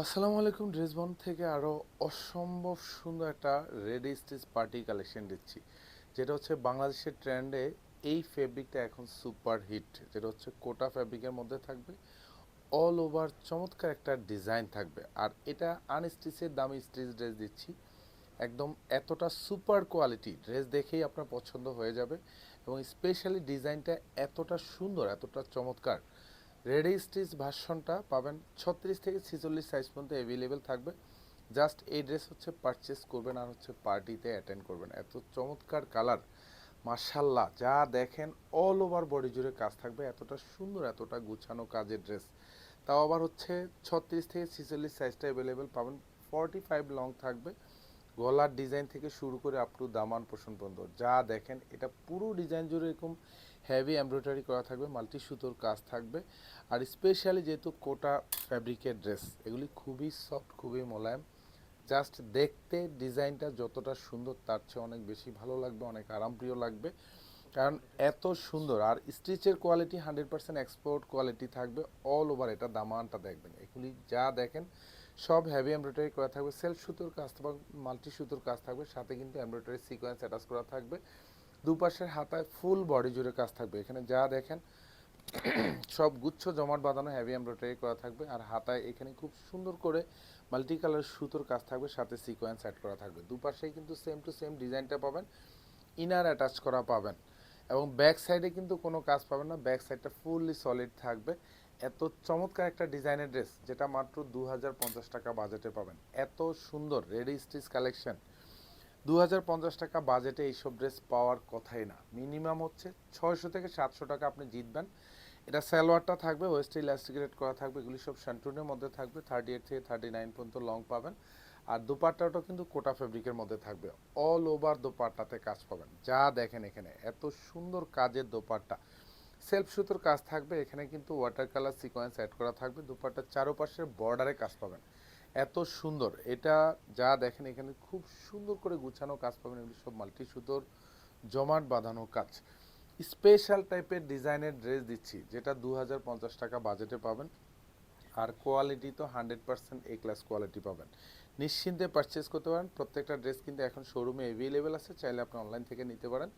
আসসালামু আলাইকুম ড্রেস বন থেকে আরও অসম্ভব সুন্দর একটা রেডি স্টিচ পার্টি কালেকশন দিচ্ছি। যেটা হচ্ছে বাংলাদেশের ট্রেন্ডে এই ফেব্রিকটা এখন সুপার হিট যেটা হচ্ছে কোটা ফ্যাব্রিকের মধ্যে থাকবে। অল ওভার চমৎকার একটা ডিজাইন থাকবে। আর এটা আনস্টিচের দামি স্টিচ ড্রেস দিচ্ছি। একদম এতটা সুপার কোয়ালিটি ড্রেস দেখেই আপনার পছন্দ হয়ে যাবে। এবং স্পেশালি ডিজাইনটা এতটা সুন্দর, এতটা চমৎকার। রেডি স্টিচ ভার্সনটা পাবেন ছত্রিশ থেকে ছেচল্লিশ সাইজ পর্যন্ত অ্যাভেলেবেল থাকবে। জাস্ট এই ড্রেস হচ্ছে পারচেস করবেন আর হচ্ছে পার্টিতে অ্যাটেন্ড করবেন। এত চমৎকার কালার মার্শাল্লাহ যা দেখেন অল ওভার বডি জুড়ে কাজ থাকবে। এতটা সুন্দর, এতটা গুছানো কাজের ড্রেস তাও আবার হচ্ছে ছত্রিশ থেকে ছেচল্লিশ সাইজটা অ্যাভেলেবেল পাবেন। ফর্টি ফাইভ লং থাকবে। গলার ডিজাইন থেকে শুরু করে আপ টু দামান পোষণ পর্যন্ত যা দেখেন, এটা পুরো ডিজাইন জুড়ে এরকম হেভি এমব্রয়ডারি করা থাকবে মাল্টি সুতোর কাজ থাকবে। আর স্পেশালি যেহেতু কোটা ফ্যাব্রিকের ড্রেস এগুলি খুবই সফট খুবই মোলায়েম। জাস্ট দেখতে ডিজাইনটা যতটা সুন্দর, তার চেয়ে অনেক বেশি ভালো লাগবে, অনেক আরামপ্রিয় লাগবে। কারণ এত সুন্দর, আর স্টিচের quality hundred percent export quality থাকবে অল ওভার এটা দামানটা দেখবেন। এগুলি যা দেখেন সব হেভি এমব্রয়ডারি করা থাকবে সেলফ সুতোর কাজ এবং মাল্টি সুতোর কাজ থাকবে, সাথে কিন্তু এমব্রয়ডারি সিকোয়েন্স অ্যাটাচ করা থাকবে। দুপাশের হাতায় ফুল বডি জুড়ে কাজ থাকবে। এখানে যা দেখেন, সব গুচ্ছ জমাট বাঁধানো হেভি এমব্রয়ডারি করা থাকবে আর হাতায় এখানে খুব সুন্দর করে মাল্টি কালার সুতোর কাজ থাকবে, সাথে সিকোয়েন্স অ্যাড করা থাকবে। দুপাশেই কিন্তু সেম টু সেম ডিজাইনটা পাবেন ইনার অ্যাটাচ করা পাবেন। এবং ব্যাক সাইডে কিন্তু কোনো কাজ পাবেন না। ব্যাক সাইডটা ফুললি সলিড থাকবে। এত চমৎকার একটা ডিজাইনের ড্রেস যেটা মাত্র দু হাজার পঞ্চাশ টাকা বাজেটে পাবেন। এত সুন্দর রেডি স্টিচ কালেকশন দু হাজার পঞ্চাশ টাকা বাজেটে এইসব ড্রেস পাওয়ার কথাই না। মিনিমাম হচ্ছে ছয়শো থেকে সাতশো টাকা আপনি জিতবেন। এটা সালোয়ারটা থাকবে ওয়েস্ট ইলাস্টিকেট করা থাকবে, এগুলি সব শান্টুনের মধ্যে থাকবে। থার্টি এইট থেকে থার্টি নাইন পর্যন্ত লং পাবেন। আর দোপাট্টাটাও কিন্তু কোটা ফেব্রিকের মধ্যে থাকবে। অল ওভার দোপাট্টাতে কাজ পাবেন। যা দেখেন এখানে, এত সুন্দর কাজের দোপাট্টা। সেলফ সুতোর কাজ থাকবে, এখানে কিন্তু ওয়াটার কালার সিকোয়েন্স অ্যাড করা থাকবে। দুপাট্টার চারোপাশের বর্ডারে কাজ পাবেন। এত সুন্দর। এটা যা দেখেন এখানে, খুব সুন্দর করে গুছানো কাজ পাবেন এগুলি সব মাল্টি সুতোর, জমাট বাঁধানো কাজ। স্পেশাল টাইপের ডিজাইনের ড্রেস দিচ্ছি, যেটা দু হাজার পঞ্চাশ টাকা বাজেটে পাবেন। আর কোয়ালিটি তো hundred percent A class quality পাবেন। নিশ্চিন্তে পারচেস করতে পারেন। প্রত্যেকটা ড্রেস কিন্তু এখন শোরুমে অ্যাভেলেবেল আছে। চাইলে আপনি অনলাইন থেকে নিতে পারেন।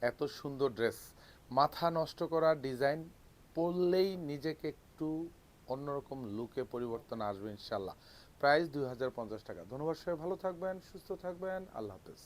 এত সুন্দর ড্রেস মাথা নষ্ট করা ডিজাইন পরলেই নিজেকে একটু অন্যরকম লুকে পরিবর্তন আসবে ইনশাল্লাহ প্রাইস দুই হাজার পঞ্চাশ টাকা। ধন্যবাদ সবাই ভালো থাকবেন, সুস্থ থাকবেন। আল্লাহ হাফেজ।